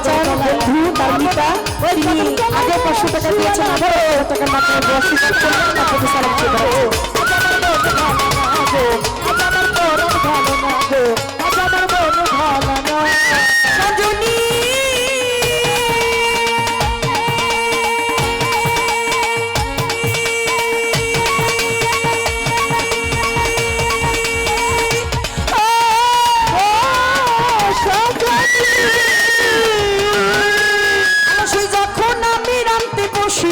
চাচার বন্ধু তার পিতা তিনি আগে পাঁচশো টাকা দিয়েছেন? আবার টাকার মাত্রায় দশ টাকা আপনাকে সালাম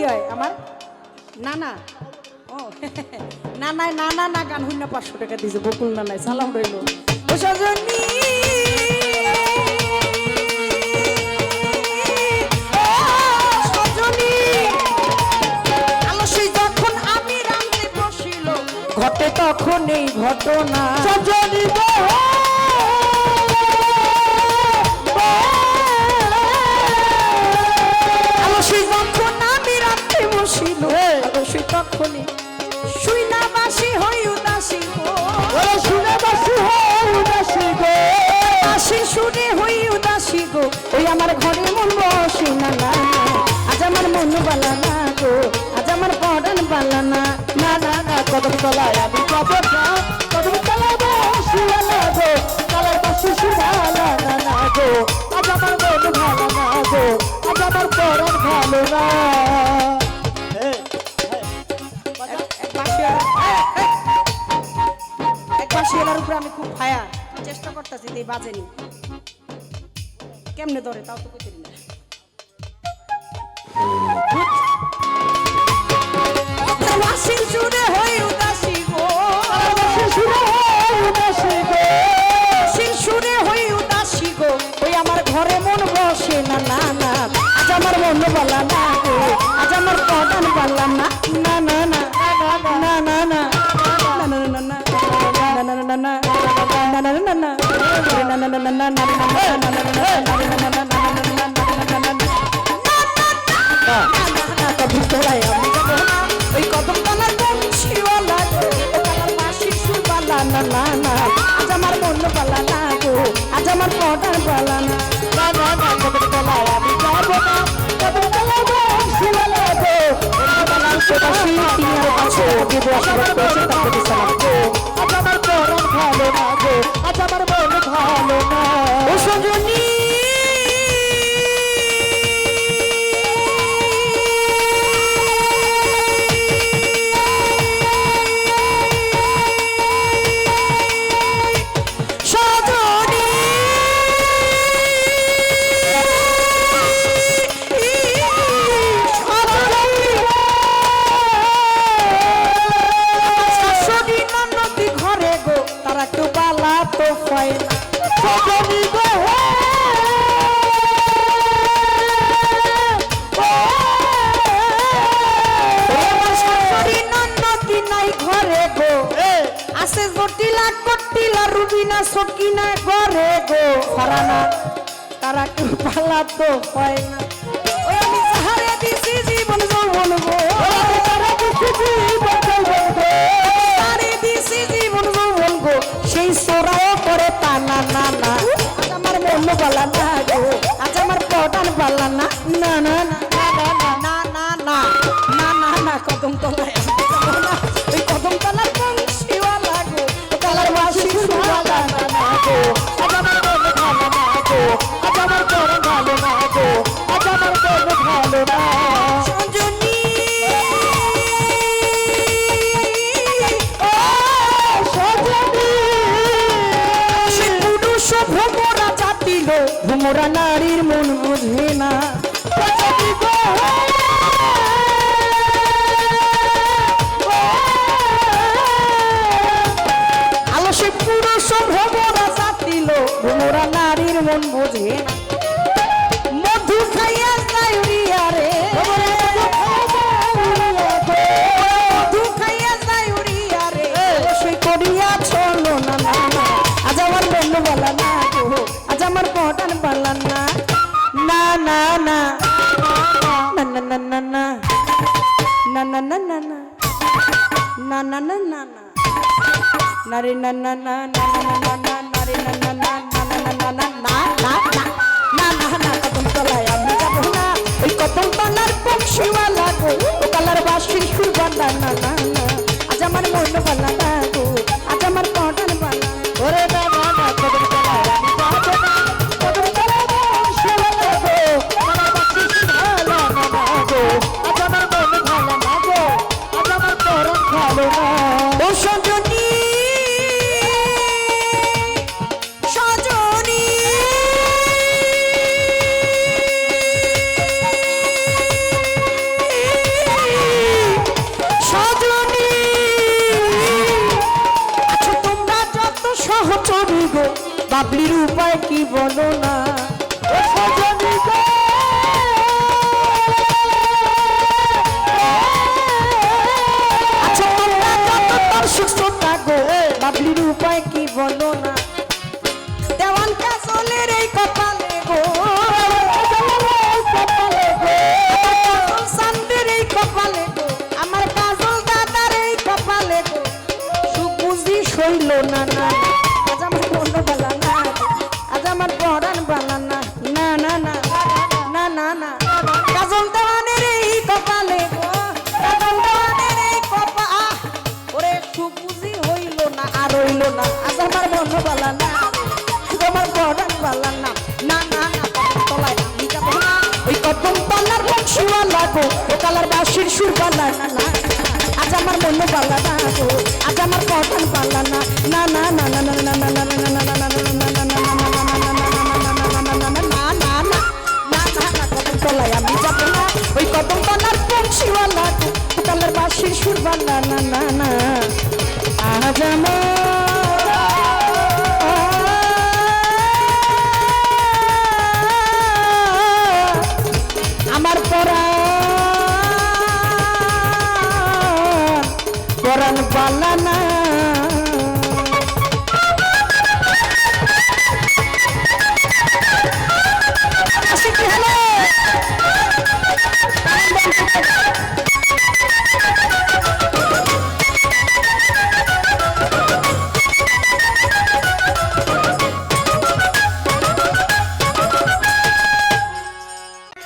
কি হয় আমার? নানা? ও নানায় নানা না গান শূন্য পাঁচশো টাকা দিছে, বকুল নানায় সালাম রইল। ঘটে তখন এই ঘটনা। শুনে বাসি হই উদাসী গো। বাসি শুনে হই উদাসী গো। ওই আমার ঘরে মন বসে না না। আজ আমার মন বালা না গো। আজ আমার পড়ান বালা না। না না না কদম তলায় আমি না। কদম তলায় বসি না গো। তলায় বসি শুভালা না না গো। আজ আমার মন ভালো না গো। আজ আমার পড়ান ভালো না। এক বাসিওয়ালার উপরে আমি খুব ফায়ার চেষ্টা করতেছি এই বাজেনি কেমনে ধরে তাও তো কইতে না। আজ আমার বন্ধু পালা না গো আজ আমার পটার পালা না শিল্পী আমার কাছে হয়। না আছে জটিলা কটিলা, রুবিনা সকিনা গরে গো। ফারানা তারা কেউ পালাতো হয় না। বলা না গো আজ আমার পটান বলা না না না না না না না না না না না কদম তলায় না। ওই কদম তলার বংশীওয়ালা গো তলার বাসি না না আমার মন ভালো না আমার ভালো না আমার মন ভালো না ভ্রমরা নারীর মন বুঝে না। না না না না না নারে না না না না না না না নারে না না না না না না না না না না না না না কদম তলায় আমি যাব না ওই কদম তলার বংশীওয়ালা গো ও কালার বাসির সুর বালা না না না আজ আমার মন বালা না বলো না না আজ আমার বন্ধ বালা না আজ আমার পরাণ বালা না না না না তলায় আমি না ওই কদম তলার বংশীওয়ালা গো ও কালার বাসির সুর বালা না না আজ আমার মন বালা না গো আজ আমার পঠান বালা না না না না না না না না না না না না না আমি যাব না ওই কদম তলার বংশীওয়ালা কালার বাসির সুর বালা না না না আজ আমার